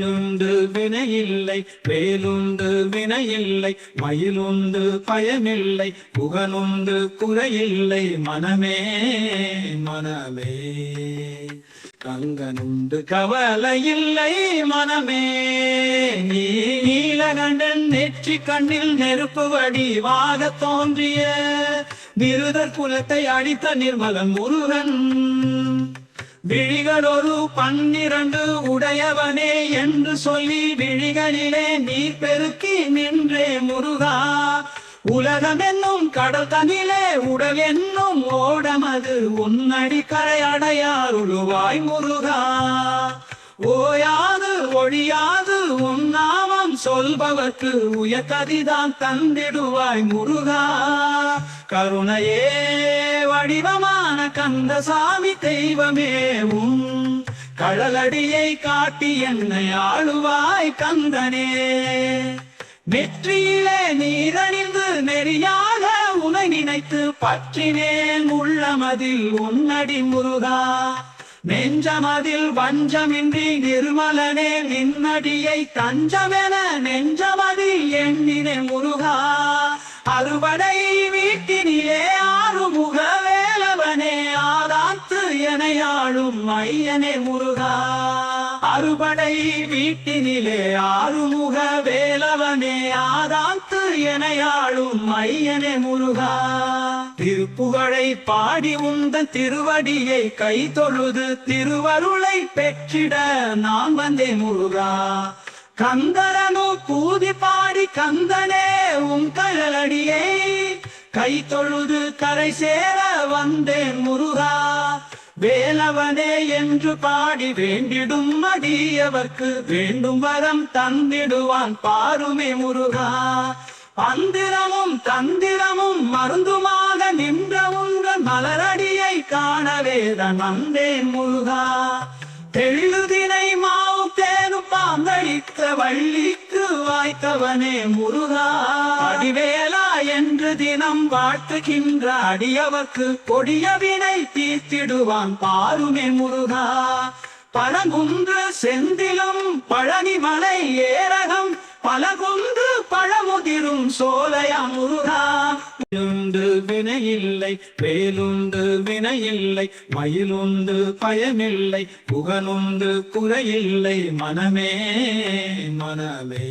உண்டு வினையில்லை வேலுண்டு வினையில்லை மயிலுண்டு பயமில்லை புகனுண்டு குறையில்லை மனமே மனமே. கங்கனுண்டு கவலை இல்லை மனமே. நீ நீலகண்டன் நெற்றி கண்ணில் நெருப்பு வடிவாக தோன்றிய விருதர் குலத்தை அடித்த நிர்மலன் முருகன். விழிகளொரு பன்னிரண்டு உடையவனே என்று சொல்லி விழிகளிலே நீர் பெருக்கி நின்றே முருகா. உலகம் என்னும் கடல் தனிலே உடல் என்னும் ஓடமது உன்னடி கரை அடையாருளுவாய் முருகா. ஓயாது ஒழியாது உன்னாமம் சொல்பவர்க்கு உயர்கதிதான் தந்திடுவாய் முருகா. கருணையே வடிவமா கந்தசாமி தெய்வமேவும் கடலடியை காட்டி என்னை ஆளுவாய் கந்தனே. வெற்றியிலே நீரணிந்து நெறியாக உனை நினைத்து பற்றினேன். உள்ளமதில் உன்னடி முருகா. நெஞ்சமதில் வஞ்சமின்றி நிர்மலனே நின்னடியை தஞ்சமென நெஞ்சமதில் எண்ணினே முருகா. அறுவடை வீட்டினிலே ஆதாத்து எனையாளும் ஐயனே முருகா. அறுபடை வீட்டினிலே ஆறுமுக வேலவனே ஆதாத்து எனையாளும் ஐயனே முருகா. திருப்புகழை பாடி உந்த திருவடியை கை தொழுது திருவருளை பெற்றிட நான் வந்தே முருகா. கந்தரனு பூதி பாடி கந்தனே உன் கழலடியை கை தொழுது கரை சேர வந்தேன் முருகா. வேலவனே என்று பாடி வேண்டிடும் அடியவர்க்கு வேண்டும் வரம் தந்திடுவான் பாருமே முருகா. பந்திரமும் தந்திரமும் மருந்துமாக நின்ற உங்கள் மலரடியை காணவே தான் வந்தேன் முருகா. தெழுதினை மாவு தேனும் பாந்தளித்த வள்ளிக்கு வாய்த்தவனே முருகா. அடிவேலா என்று தினம் வாழ்த்துகின்ற அடியவர்க்கு கொடிய வினை தீர்த்திடுவான் பாருமே முருகா. பழங்குன்று செந்திலும் பழனிமலை ஏரகம் பலகுன்று பழமுதிரும் சோலையா முருகா. உண்டு வினையில்லை வேலுண்டு வினையில்லை மயிலுண்டு பயமில்லை புகழுண்டு குறையில்லை மனமே மனமே.